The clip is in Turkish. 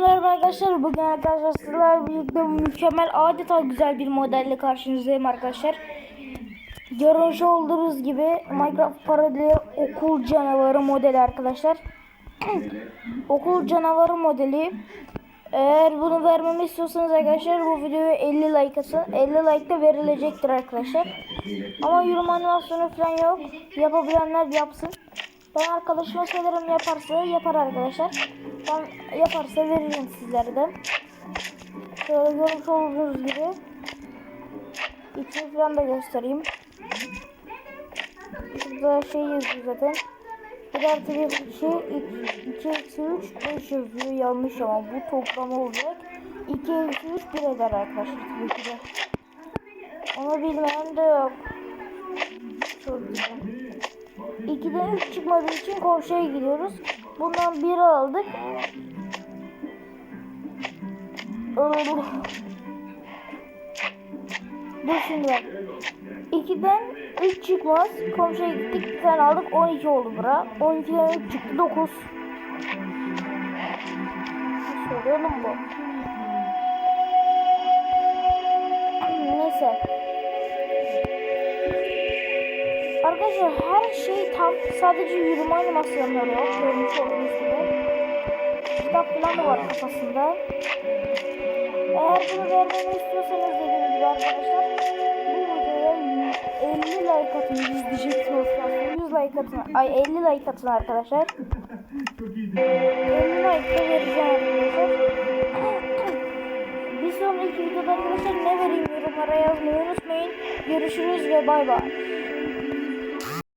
Merhaba arkadaşlar. Bugün arkadaşlar sizlerle birlikte mükemmel adeta güzel bir modelle karşınızdayım arkadaşlar. Görmüş olduğunuz gibi Minecraft parodili okul canavarı modeli arkadaşlar. okul canavarı modeli. Eğer bunu vermemi istiyorsanız arkadaşlar bu videoya 50 like atın. 50 like de verilecektir arkadaşlar. Ama yürüme animasyonu falan yok. Yapabilenler yapsın. Ben arkadaşıma söylerim yaparsa yapar arkadaşlar. Ben yaparsa veririm sizlere de. Şöyle görmüş olduğunuz gibi. İçini falan da göstereyim. Burada şey yazıyor zaten. Bir artı bir şey 2 eksi 3 5 yazıyor yanlış ama bu toplama olacak. 2 eksi 3 1 eder arkadaşlar tabii ki de. Onu bilmeyen de yok. 2'den 3 çıkmadığı için komşuya gidiyoruz. Bundan 1 aldık. Dur şimdi bak. 2'den 3 çıkmaz. Komşuya gittik bir tane aldık 12 oldu bura. 12'den 3 çıktı 9. Nasıl oluyor bu? Neyse. Arkadaşlar her şey tam sadece yürüme animasyonları yok. Görmüş olduğunuz gibi. Kitap falan da var kafasında. Eğer bunu vermemi istiyorsanız dediğim gibi arkadaşlar bu videoya 50 like atın 100 diyecektim aslında. 100 like atın. Ay 50 like atın arkadaşlar. 50 like de vereceğim arkadaşlar. Bir sonraki videoda arkadaşlar ne vereyim yorumlara yazmayı unutmayın. Görüşürüz ve bay bay.